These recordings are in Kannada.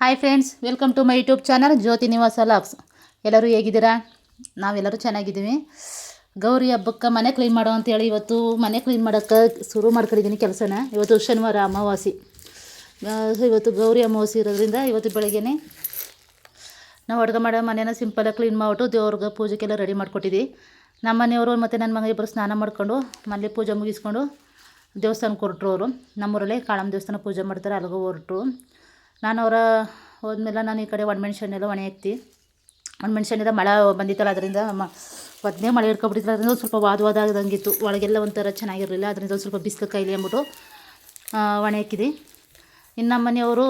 Hi friends welcome to my YouTube channel Jyoti Nivasa vlogs ಎಲ್ಲರೂ ಹೇಗಿದ್ದೀರಾ? ನಾವೆಲ್ಲರೂ ಚೆನ್ನಾಗಿದ್ದೀವಿ. ಗೌರಿ ಹಬ್ಬಕ್ಕೆ ಮನೆ ಕ್ಲೀನ್ ಮಾಡೋ ಅಂತೇಳಿ ಇವತ್ತು ಮನೆ ಕ್ಲೀನ್ ಮಾಡೋಕ್ಕೆ ಶುರು ಮಾಡ್ಕೊಂಡಿದ್ದೀನಿ ಕೆಲಸನ. ಇವತ್ತು ಶನಿವಾರ ಅಮಾವಾಸಿ ಇವತ್ತು ಗೌರಿ ಅಮಾವಾಸಿ ಇರೋದ್ರಿಂದ ಇವತ್ತು ಬೆಳಗ್ಗೆನೆ ನಾವು ಅಡುಗೆ ಮಾಡೋ ಮನೇನ ಸಿಂಪಲಾಗಿ ಕ್ಲೀನ್ ಮಾಡಿಬಿಟ್ಟು ದೇವ್ರಿಗೆ ಪೂಜೆಗೆಲ್ಲ ರೆಡಿ ಮಾಡಿಕೊಟ್ಟಿದ್ವಿ. ನಮ್ಮ ಮನೆಯವರು ಮತ್ತು ನನ್ನ ಮಗ ಇಬ್ಬರು ಸ್ನಾನ ಮಾಡ್ಕೊಂಡು, ಮನೇಲಿ ಪೂಜೆ ಮುಗಿಸ್ಕೊಂಡು ದೇವಸ್ಥಾನಕ್ಕೆ ಹೊರಟ್ರು ಅವರು. ನಮ್ಮೂರಲ್ಲೇ ಕಾಳಮ್ಮ ದೇವಸ್ಥಾನ ಪೂಜೆ ಮಾಡ್ತಾರೆ, ಅಲ್ಲಿಗೆ ಹೊರಟು ನಾನು ಅವರ ಹೋದ್ಮೇಲೆ ನಾನು ಈ ಕಡೆ ಒಣಮೆಣ್ಸಿನೆಲ್ಲ ಒಣ ಹಾಕ್ತಿ ಒಣಮೆಣ್ಸಿನಿಂದ ಮಳೆ ಬಂದಿತ್ತಲ್ಲ, ಅದರಿಂದ ಮ, ಒದ್ನೇ ಮಳೆ ಹಿಡ್ಕೊಬಿಟ್ಟಿತ್ತು ಅದರಿಂದ ಸ್ವಲ್ಪ ವಾದ ವಾದ ಆದಂಗಿತ್ತು. ಒಳಗೆಲ್ಲ ಒಂಥರ ಚೆನ್ನಾಗಿರಲಿಲ್ಲ, ಅದರಿಂದ ಸ್ವಲ್ಪ ಬಿಸಿಲು ಕೈಲಿ ಅಂದ್ಬಿಟ್ಟು ಒಣ ಹಾಕಿದ್ವಿ ಇನ್ನು ನಮ್ಮ ಮನೆಯವರು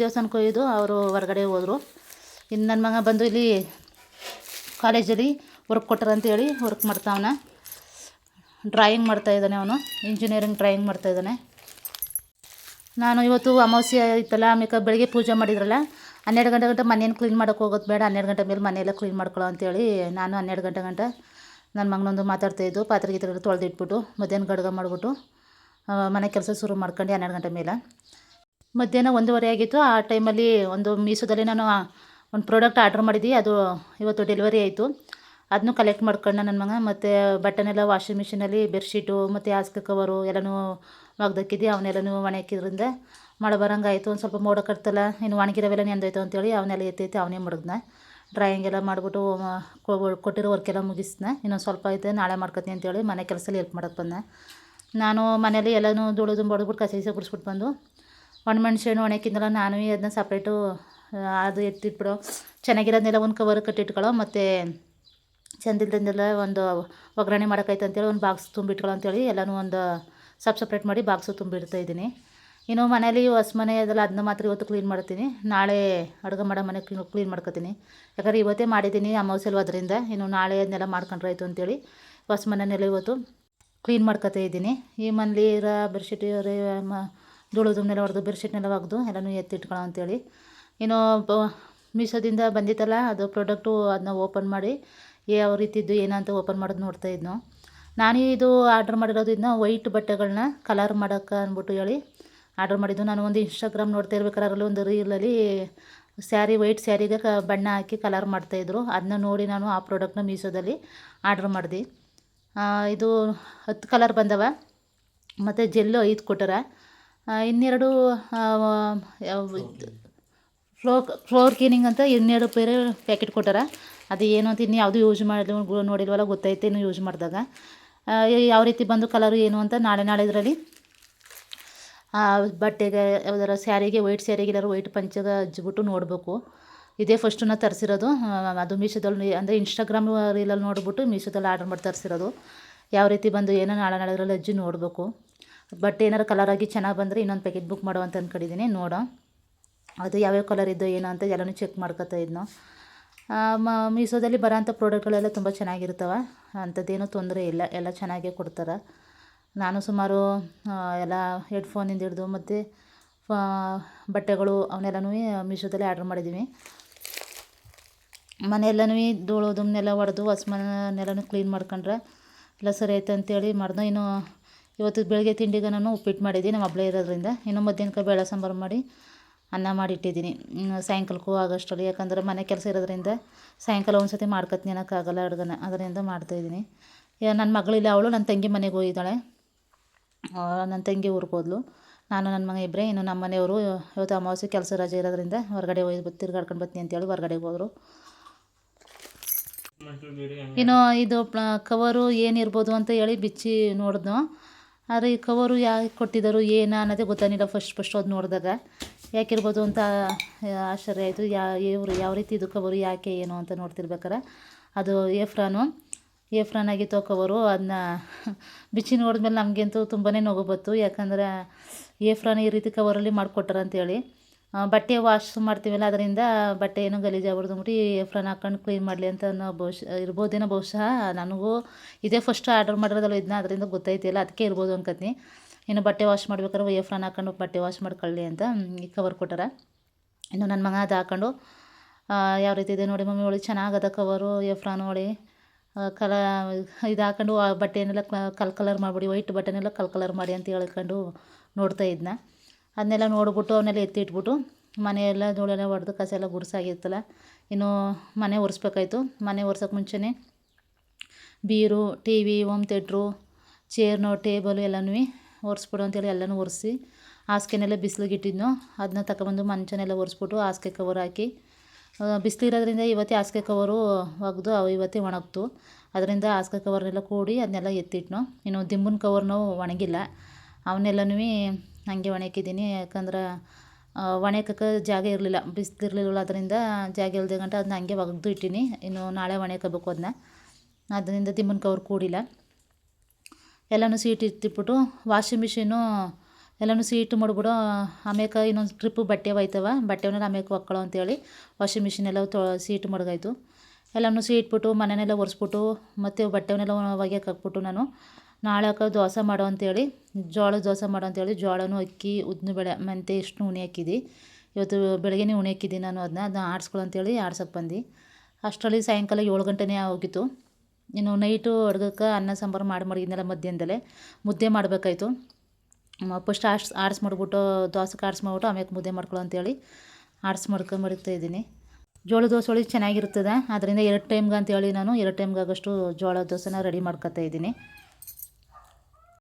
ದೇವಸ್ಥಾನಕ್ಕೆ ಒಯ್ದು ಅವರು ಹೊರಗಡೆ ಹೋದರು. ಇನ್ನು ನನ್ನ ಮಗ ಬಂದು ಇಲ್ಲಿ ಕಾಲೇಜಲ್ಲಿ ವರ್ಕ್ ಕೊಟ್ಟಾರ ಅಂತೇಳಿ ವರ್ಕ್ ಮಾಡ್ತಾವನ. ಡ್ರಾಯಿಂಗ್ ಮಾಡ್ತಾ ಇದ್ದಾನೆ ಅವನು ಇಂಜಿನಿಯರಿಂಗ್ ಡ್ರಾಯಿಂಗ್ ಮಾಡ್ತಾ ಇದ್ದಾನೆ. ನಾನು ಇವತ್ತು ಅಮಾವಾಸ್ಯೆ ಇತ್ತಲ್ಲ ಆಮೇಲೆ ಬೆಳಗ್ಗೆ ಪೂಜೆ ಮಾಡಿದ್ರಲ್ಲ, ಹನ್ನೆರಡು ಗಂಟೆ ಗಂಟೆ ಮನೇನು ಕ್ಲೀನ್ ಮಾಡೋಕೆ ಹೋಗೋದು ಬೇಡ, ಹನ್ನೆರಡು ಗಂಟೆ ಮೇಲೆ ಮನೆಯೆಲ್ಲ ಕ್ಲೀನ್ ಮಾಡ್ಕೊಳ್ಳೋ ಅಂತೇಳಿ ನಾನು ಹನ್ನೆರಡು ಗಂಟೆ ಗಂಟೆ ನನ್ನ ಮಗನೊಂದು ಮಾತಾಡ್ತಾಯಿದ್ದು ಪಾತ್ರೆ ಗೀತ್ರೆ ತೊಳೆದಿಟ್ಬಿಟ್ಟು, ಮಧ್ಯಾಹ್ನ ಗಡ್ಗ ಮಾಡಿಬಿಟ್ಟು ಮನೆ ಕೆಲಸ ಶುರು ಮಾಡ್ಕೊಂಡು ಹನ್ನೆರಡು ಗಂಟೆ ಮೇಲೆ. ಮಧ್ಯಾಹ್ನ ಒಂದೂವರೆ ಆಗಿತ್ತು, ಆ ಟೈಮಲ್ಲಿ ಒಂದು ಮೀಸೋದಲ್ಲಿ ನಾನು ಒಂದು ಪ್ರಾಡಕ್ಟ್ ಆರ್ಡ್ರ್ ಮಾಡಿದ್ದೆ ಅದು ಇವತ್ತು ಡೆಲಿವರಿ ಆಯಿತು. ಅದನ್ನು ಕಲೆಕ್ಟ್ ಮಾಡ್ಕೊಂಡು ನನ್ನ ಮಗ ಮತ್ತು ಬಟ್ಟನೆಲ್ಲ ವಾಷಿಂಗ್ ಮಿಷಿನಲ್ಲಿ ಬೆಡ್ಶೀಟು ಮತ್ತು ಹಾಸಿಗೆ ಕವರು ಎಲ್ಲನೂ ಒಗ್ದಾಕಿದ್ದೆ ಅವನ್ನೆಲ್ಲನೂ ಒಣ ಹಾಕಿದ್ರಿಂದ ಮಳೆ ಬರೋಂಗಾಯ್ತು ಒಂದು ಸ್ವಲ್ಪ ಮೋಡ ಕಟ್ತಲ್ಲ, ಇನ್ನು ಒಣಗಿರೋವೆಲ್ಲ ನೆಂದೋಯ್ತು ಅಂತೇಳಿ ಅವನ್ನೆಲ್ಲ ಎತ್ತೈತೆ, ಅವನೇ ಮಡಗ್ನ ಡ್ರಾಯಿಂಗ್ ಎಲ್ಲ ಮಾಡಿಬಿಟ್ಟು ಕೊಟ್ಟಿರೋ ವರ್ಕೆಲ್ಲ ಮುಗಿಸ್ನ. ಇನ್ನೊಂದು ಸ್ವಲ್ಪ ಐತೆ, ನಾಳೆ ಮಾಡ್ಕೊತೀನಿ ಅಂತೇಳಿ ಮನೆ ಕೆಲಸದಲ್ಲಿ ಹೆಲ್ಪ್ ಮಾಡೋಕ್ಕೆ ಬಂದೆ. ನಾನು ಮನೇಲಿ ಎಲ್ಲನೂ ದುಡಿದು ಬಡ್ದ್ಬಿಟ್ಟು ಕಸ ಕುಡಿಸ್ಬಿಟ್ಟು ಗುಡಿಸ್ಬಿಟ್ಟು ಬಂದು ಒಣಮೆಣ್ಸಿನ ಒಣಕಿಂದಲ್ಲ ನಾನು ಅದನ್ನ ಸಪ್ರೇಟು ಅದು ಎತ್ತಿಟ್ಬಿಡೋ ಚೆನ್ನಾಗಿರೋದನ್ನೆಲ್ಲ ಒಂದು ಕವರ್ ಕಟ್ಟಿಟ್ಕೊಳ್ಳೋ, ಮತ್ತು ಚೆಂದಿಲ್ದಂದೆಲ್ಲ ಒಂದು ಒಗ್ಗರಣೆ ಮಾಡೋಕ್ಕಾಯ್ತು ಅಂತೇಳಿ, ಒಂದು ಬಾಕ್ಸ್ ತುಂಬಿಟ್ಕೊಳ್ಳೋ ಅಂತೇಳಿ ಎಲ್ಲನೂ ಒಂದು ಸಪ್ ಸಪ್ರೇಟ್ ಮಾಡಿ ಬಾಕ್ಸು ತುಂಬಿಡ್ತಾ ಇದ್ದೀನಿ. ಇನ್ನು ಮನೇಲಿ ಹೊಸ ಮನೆ ಅದನ್ನ ಮಾತ್ರ ಇವತ್ತು ಕ್ಲೀನ್ ಮಾಡ್ತೀನಿ. ನಾಳೆ ಅಡುಗೆ ಮಾಡೋ ಮನೆ ಕ್ಲೀನ್ ಕ್ಲೀನ್ ಮಾಡ್ಕೊತೀನಿ. ಯಾಕಂದರೆ ಇವತ್ತೇ ಮಾಡಿದ್ದೀನಿ ಅಮಾವಾಸ್ಯೆಲ್ವ ಅದರಿಂದ, ಇನ್ನು ನಾಳೆ ಅದನ್ನೆಲ್ಲ ಮಾಡ್ಕೊಂಡ್ರೆ ಆಯಿತು ಅಂತೇಳಿ ಹೊಸ ಮನೆಯನ್ನೆಲ್ಲ ಇವತ್ತು ಕ್ಲೀನ್ ಮಾಡ್ಕೊತಾ ಇದ್ದೀನಿ. ಈ ಮನೇಲಿ ಇರೋ ಬೆಡ್ಶೀಟ್ ಮ ಧೂಳುದನ್ನೆಲ್ಲ ಹೊಡೆದು ಬೆಡ್ಶೀಟ್ನೆಲ್ಲ ಒಗೆದು ಎಲ್ಲನೂ ಎತ್ತಿಟ್ಕೊಳ್ಳೋ ಅಂತೇಳಿ. ಇನ್ನು ಬ ಮೀಶೋದಿಂದ ಬಂದಿತ್ತಲ್ಲ, ಅದು ಪ್ರಾಡಕ್ಟು ಅದನ್ನ ಓಪನ್ ಮಾಡಿ ಯಾವ ರೀತಿದ್ದು ಏನಂತ ಓಪನ್ ಮಾಡೋದು ನೋಡ್ತಾ ಇದ್ನೋ. ನಾನು ಇದು ಆರ್ಡ್ರ್ ಮಾಡಿರೋದು ಇದನ್ನ ವೈಟ್ ಬಟ್ಟೆಗಳನ್ನ ಕಲರ್ ಮಾಡೋಕ್ಕೆ ಅಂದ್ಬಿಟ್ಟು ಹೇಳಿ. ಆರ್ಡ್ರ್ ಮಾಡಿದ್ದು ನಾನು ಒಂದು ಇನ್ಸ್ಟಾಗ್ರಾಮ್ ನೋಡ್ತಾ ಇರ್ಬೇಕಾದ್ರೆ ಅದರಲ್ಲಿ ಒಂದು ರೀಲಲ್ಲಿ ಸ್ಯಾರಿ ವೈಟ್ ಸ್ಯಾರಿಗೆ ಕ ಬಣ್ಣ ಹಾಕಿ ಕಲರ್ ಮಾಡ್ತಾಯಿದ್ರು ಅದನ್ನ ನೋಡಿ ನಾನು ಆ ಪ್ರಾಡಕ್ಟ್ನ ಮೀಶೋದಲ್ಲಿ ಆರ್ಡ್ರ್ ಮಾಡಿದೆ. ಇದು ಹತ್ತು ಕಲರ್ ಬಂದವ. ಮತ್ತು ಜೆಲ್ಲು ಐದು ಕೊಟ್ಟರ ಇನ್ನೆರಡು ಆ, ಫ್ಲೋ ಫ್ಲೋರ್ ಕ್ಲೀನಿಂಗ್ ಅಂತ ಇನ್ನೆರಡು ಬೇರೆ ಪ್ಯಾಕೆಟ್ ಕೊಟ್ಟಾರ. ಅದು ಏನು ಅಂತ ಇನ್ನು ಯಾವುದು ಯೂಸ್ ಮಾಡಲಿ ನೋಡಿಲ್ವಲ್ಲ, ಗೊತ್ತೈತೆ ಇನ್ನು ಯೂಸ್ ಮಾಡಿದಾಗ. ಯಾವ ರೀತಿ ಬಂದು ಕಲರು ಏನು ಅಂತ ನಾಳೆ ನಾಳೆ ಇದರಲ್ಲಿ ಬಟ್ಟೆಗೆ ಯಾವ್ದಾರ ಸ್ಯಾರಿಗೆ ವೈಟ್ ಸ್ಯಾರಿಗೆ ಎಲ್ಲರೂ ವೈಟ್ ಪಂಚಗೆ ಹಚ್ಬಿಟ್ಟು ನೋಡಬೇಕು. ಇದೇ ಫಸ್ಟು ನಾ ತರಿಸಿರೋದು. ಅದು ಮೀಶೋದಲ್ಲಿ ಅಂದರೆ ಇನ್ಸ್ಟಾಗ್ರಾಮ್ ರೀಲಲ್ಲಿ ನೋಡಿಬಿಟ್ಟು ಮೀಶೋದಲ್ಲಿ ಆರ್ಡರ್ ಮಾಡಿ ತರಿಸಿರೋದು. ಯಾವ ರೀತಿ ಬಂದು ಏನೋ ನಾಳೆ ನಾಳೆ ಇದರಲ್ಲಿ ಹಚ್ಚಿ ನೋಡಬೇಕು. ಬಟ್ಟೆ ಏನಾರು ಕಲರ್ ಆಗಿ ಚೆನ್ನಾಗಿ ಬಂದರೆ ಇನ್ನೊಂದು ಪ್ಯಾಕೆಟ್ ಬುಕ್ ಮಾಡೋ ಅಂತ ಅಂದ್ಕೊಂಡಿದ್ದೀನಿ ನೋಡೋ ಅದು ಯಾವ್ಯಾವ ಕಲರ್ ಇದ್ದೋ ಏನೋ ಅಂತ ಎಲ್ಲನೂ ಚೆಕ್ ಮಾಡ್ಕೊತಾ ಇದ್ನು. ಮ ಮೀಶೋದಲ್ಲಿ ಬರೋಂಥ ಪ್ರಾಡಕ್ಟ್ಗಳೆಲ್ಲ ತುಂಬ ಚೆನ್ನಾಗಿರ್ತವೆ ಅಂಥದ್ದೇನೂ ತೊಂದರೆ ಇಲ್ಲ. ಎಲ್ಲ ಚೆನ್ನಾಗೇ ಕೊಡ್ತಾರೆ. ನಾನು ಸುಮಾರು ಎಲ್ಲ ಹೆಡ್ಫೋನಿಂದ ಹಿಡಿದು ಮತ್ತು ಬಟ್ಟೆಗಳು ಅವನ್ನೆಲ್ಲನೂ ಮೀಶೋದಲ್ಲಿ ಆರ್ಡ್ರ್ ಮಾಡಿದ್ದೀವಿ ಮನೆಯೆಲ್ಲನೂ ಧೂಳು, ದುಮ್ನೆಲ್ಲ ಹೊಡೆದು ಹೊಸ ಮನೆಯೆಲ್ಲನೂ ಕ್ಲೀನ್ ಮಾಡ್ಕೊಂಡ್ರೆ ಎಲ್ಲ ಸರಿ ಆಯ್ತು ಅಂತೇಳಿ ಮಾಡ್ದೆ. ಇನ್ನು ಇವತ್ತು ಬೆಳಗ್ಗೆ ತಿಂಡಿಗೆ ನಾನು ಉಪ್ಪಿಟ್ಟು ಮಾಡಿದ್ದೀನಿ ನಮ್ಮ ಹಬ್ಬ ಇರೋದ್ರಿಂದ. ಇನ್ನು ಮಧ್ಯಾಹ್ನಕ್ಕೆ ಬೇಳೆ ಸಾಂಬಾರು ಮಾಡಿ ಅನ್ನ ಮಾಡಿಟ್ಟಿದ್ದೀನಿ. ಸಾಯಂಕಾಲಕ್ಕೂ ಆಗೋಷ್ಟರಲ್ಲಿ ಯಾಕಂದ್ರೆ ಮನೆ ಕೆಲಸ ಇರೋದ್ರಿಂದ ಸಾಯಂಕಾಲ ಒಂದು ಸತಿ ಮಾಡ್ಕೊತೀನಿ ಅನ್ನೋಕ್ಕಾಗಲ್ಲ ಅಡುಗೆನ. ಅದರಿಂದ ಮಾಡ್ತಾಯಿದ್ದೀನಿ. ನನ್ನ ಮಗಳಿಲ್ಲ. ಅವಳು ನನ್ನ ತಂಗಿ ಮನೆಗೆ ಹೋಗಿದ್ದಾಳೆ. ನನ್ನ ತಂಗಿ ಊರಿಗೆ ಹೋದ್ಲು. ನಾನು ನನ್ನ ಮಗ ಇಬ್ಬರೇ ಇನ್ನು ನಮ್ಮ ಮನೆಯವರು ಇವತ್ತು ಅಮಾವಾಸ್ಯೆ ಕೆಲಸ ರಜೆ ಇರೋದ್ರಿಂದ ಹೊರಗಡೆ ಹೋಗಿ ತಿರ್ಗಾಡ್ಕೊಂಡು ಬರ್ತೀನಿ ಅಂತೇಳಿ ಹೊರಗಡೆ ಹೋದರು. ಇನ್ನು ಇದು ಕವರು ಏನಿರ್ಬೋದು ಅಂತ ಹೇಳಿ ಬಿಚ್ಚಿ ನೋಡಿದ್ನು. ಆದರೆ ಈ ಕವರು ಯಾಕೆ ಕೊಟ್ಟಿದ್ದರು, ಏನು ಅನ್ನೋದೇ ಗೊತ್ತಾಗಿಲ್ಲ ಫಸ್ಟ್ ಫಸ್ಟ್ ಅದು ನೋಡಿದಾಗ. ಯಾಕಿರ್ಬೋದು ಅಂತ ಆಶ್ಚರ್ಯ ಆಯಿತು. ಯಾ, ಇವರು ಯಾವ ರೀತಿ ಇದು ಯಾಕೆ ಏನು ಅಂತ ನೋಡ್ತಿರ್ಬೇಕಾರೆ. ಅದು ಏಫ್ರಾನು. ಏಫ್ರಾನ್ ಆಗಿತ್ತು ಆ ಕವರು ಅದನ್ನ ಬಿಚ್ಚಿ ನೋಡಿದ್ಮೇಲೆ ನಮಗಂತೂ ತುಂಬಾ ನೋವು ಬಂತು. ಯಾಕಂದರೆ ಏಫ್ರಾನ್ ಈ ರೀತಿ ಕವರಲ್ಲಿ ಮಾಡಿಕೊಟ್ಟಾರ ಅಂತೇಳಿ. ಬಟ್ಟೆ ವಾಶ್ ಮಾಡ್ತೀವಲ್ಲ, ಅದರಿಂದ ಬಟ್ಟೆ ಏನು ಗಲೀಜಾಗ್ಬಿಡ್ದು ಅಂದ್ಬಿಟ್ಟು ಏಫ್ರಾನ್ ಹಾಕೊಂಡು ಕ್ಲೀನ್ ಮಾಡಲಿ ಅಂತ ಅನ್ನೋ ಬಹುಶಃ, ಇರ್ಬೋದೇನೋ ಬಹುಶಃ ನನಗೂ ಇದೇ ಫಸ್ಟ್ ಆರ್ಡರ್ ಮಾಡಿರೋದಲ್ಲ, ಇದನ್ನ, ಅದರಿಂದ ಗೊತ್ತಾಯ್ತಿಲ್ಲ. ಅದಕ್ಕೆ ಇರ್ಬೋದು ಅನ್ಕೋತೀನಿ. ಇನ್ನು ಬಟ್ಟೆ ವಾಶ್ ಮಾಡ್ಬೇಕಾದ್ರೆ ಏಫ್ರಾನ್ ಹಾಕೊಂಡು ಬಟ್ಟೆ ವಾಶ್ ಮಾಡ್ಕೊಳ್ಳಿ ಅಂತ ಈ ಕವರ್ ಕೊಟ್ಟಾರ. ಇನ್ನು ನನ್ನ ಮಗ ಅದು ಹಾಕೊಂಡು ಯಾವ ರೀತಿ ಇದೆ ನೋಡಿ ಮಮ್ಮಿ, ಒಳ್ಳೆ ಚೆನ್ನಾಗದ ಕವರು ಎಫ್ರಾನ್ ನೋಡಿ ಕಲ, ಇದು ಹಾಕೊಂಡು ಬಟ್ಟೆನೆಲ್ಲ ಕಲ್ ಕಲರ್ ಮಾಡಿಬಿಡಿ ವೈಟ್ ಬಟ್ಟೆನೆಲ್ಲ ಕಲ್ ಕಲರ್ ಮಾಡಿ ಅಂತ ಹೇಳ್ಕೊಂಡು ನೋಡ್ತಾ ಇದ್ನ. ಅದನ್ನೆಲ್ಲ ನೋಡ್ಬಿಟ್ಟು ಅವನ್ನೆಲ್ಲ ಎತ್ತಿಟ್ಬಿಟ್ಟು ಮನೆಯೆಲ್ಲ ಧೂಳೆಲ್ಲ ಹೊಡೆದು ಕಸ ಎಲ್ಲ ಗುಡ್ಸಾಗಿತ್ತಲ್ಲ, ಇನ್ನು ಮನೆ ಒರೆಸ್ಬೇಕಾಯ್ತು. ಮನೆ ಒರ್ಸೋಕೆ ಮುಂಚೆನೇ ಬೀರು, ಟಿ ವಿ ಹೋಮ್ ಥಿಯೇಟ್ರು, ಚೇರ್ನು, ಟೇಬಲು ಎಲ್ಲನೂ ಒರೆಸ್ಬಿಡು ಅಂತೇಳಿ ಎಲ್ಲನೂ ಒರೆಸಿ ಹಾಸಿಗೆನೆಲ್ಲ ಬಿಸಿಲಿಗೆ ಇಟ್ಟಿದ್ನೋ ಅದನ್ನ ತಗೊಬಂದು ಮಂಚನೆಲ್ಲ ಒರೆಸ್ಬಿಟ್ಟು ಹಾಸಿಗೆ ಕವರ್ ಹಾಕಿ. ಬಿಸಿಲಿರೋದ್ರಿಂದ ಇವತ್ತೇ ಹಾಸಿಗೆ ಕವರು ಒಗೆದು ಅವು ಇವತ್ತೇ ಒಣಗ್ತು. ಅದರಿಂದ ಹಾಸಿಗೆ ಕವರ್ನೆಲ್ಲ ಕೂಡಿ ಅದನ್ನೆಲ್ಲ ಎತ್ತಿಟ್ನು. ಇನ್ನು ದಿಂಬಿನ ಕವರ್ನೂ ಒಣಗಿಲ್ಲ. ಅವನ್ನೆಲ್ಲನೂ ಹಂಗೆ ಒಣಗಿದ್ದೀನಿ ಯಾಕಂದ್ರೆ ಒಣಕಕ್ಕೆ ಜಾಗ ಇರಲಿಲ್ಲ. ಬಿಸಿಲಿರ್ಲಿಲ್ಲ ಅದರಿಂದ ಜಾಗ ಇಲ್ಲದೆ ಗಂಟ ಅದನ್ನ ಹಂಗೆ ಒಗೆದು ಇಟ್ಟೀನಿ. ಇನ್ನು ನಾಳೆ ಒಣಕಬೇಕು ಅದನ್ನ ಅದರಿಂದ ದಿಮ್ಮನ ಕವರ್ ಕೂಡಿಲ್ಲ. ಎಲ್ಲನೂ ಸೀಟ್ ಇತ್ತಿಟ್ಬಿಟ್ಟು ವಾಷಿಂಗ್ ಮಿಷಿನು ಎಲ್ಲನೂ ಸೀಟ್ ಮಾಡಿಬಿಡು ಆಮೇಲೆ ಇನ್ನೊಂದು ಟ್ರಿಪ್ಪು ಬಟ್ಟೆ ಒಯ್ತವ. ಬಟ್ಟೆವನ್ನೆಲ್ಲ ಆಮೇಲೆ ಒಕ್ಕಳು ಅಂತೇಳಿ ವಾಷಿಂಗ್ ಮಿಷಿನ್ ಎಲ್ಲ ತೊ ಸೀಟ್ ಮಡಗಾಯ್ತು. ಎಲ್ಲನೂ ಸೀಟ್ಬಿಟ್ಟು ಮನೆಯೆಲ್ಲ ಒರೆಸ್ಬಿಟ್ಟು ಮತ್ತು ಬಟ್ಟೆವನ್ನೆಲ್ಲ ಒಗ್ಯಕ್ಕೆ ಹಾಕ್ಬಿಟ್ಟು ನಾನು ನಾಳೆಕ ದೋಸೆ ಮಾಡೋ ಅಂತೇಳಿ ಜೋಳದ ದೋಸೆ ಮಾಡೋ ಅಂತೇಳಿ ಜೋಳನೂ ಅಕ್ಕಿ ಉದ್ದಿನ ಬೇಳೆ ಮೆಂತೆ ಇಷ್ಟು ಉಣಿ ಹಾಕಿದ್ದು ಇವತ್ತು ಬೆಳಗ್ಗೆನೇ ಉಣಿ ಹಾಕಿದ್ದೀನಿ ನಾನು ಅದನ್ನ ಅದನ್ನ ಆಡಿಸ್ಕೊಳ್ಳೋ ಅಂತೇಳಿ ಆಡ್ಸಕ್ಕೆ ಬಂದು. ಅಷ್ಟರಲ್ಲಿ ಸಾಯಂಕಾಲ ಏಳು ಗಂಟೆನೇ ಹೋಗಿತ್ತು. ಇನ್ನು ನೈಟು ಅಡ್ಗಕ್ಕೆ ಅನ್ನ ಸಾಂಬಾರು ಮಾಡಿ ಮಡಗಿದ್ನಲ್ಲ ಮಧ್ಯಾಹ್ನದಲ್ಲೇ ಮುದ್ದೆ ಮಾಡಬೇಕಾಯ್ತು. ಫಸ್ಟ್ ಆಡ್ಸ್ ಆಡ್ಸ್ ಮಾಡಿಬಿಟ್ಟು ದೋಸೆಗೆ ಆಡ್ಸ್ ಮಾಡ್ಬಿಟ್ಟು ಆಮೇಲೆ ಮುದ್ದೆ ಮಾಡ್ಕೊಳ್ಳೋ ಅಂತೇಳಿ ಆರ್ಸ್ ಮಾಡ್ಕೊಂಡು ಮಡಗ್ತಾ ಇದ್ದೀನಿ. ಜೋಳ ದೋಸೆ ಒಳಗೆ ಚೆನ್ನಾಗಿರ್ತದೆ ಅದರಿಂದ ಎರಡು ಟೈಮ್ಗೆ ಅಂತೇಳಿ ನಾನು ಎರಡು ಟೈಮ್ಗೆ ಆಗೋಷ್ಟು ಜೋಳ ದೋಸೆನ ರೆಡಿ ಮಾಡ್ಕೊತಾ ಇದ್ದೀನಿ.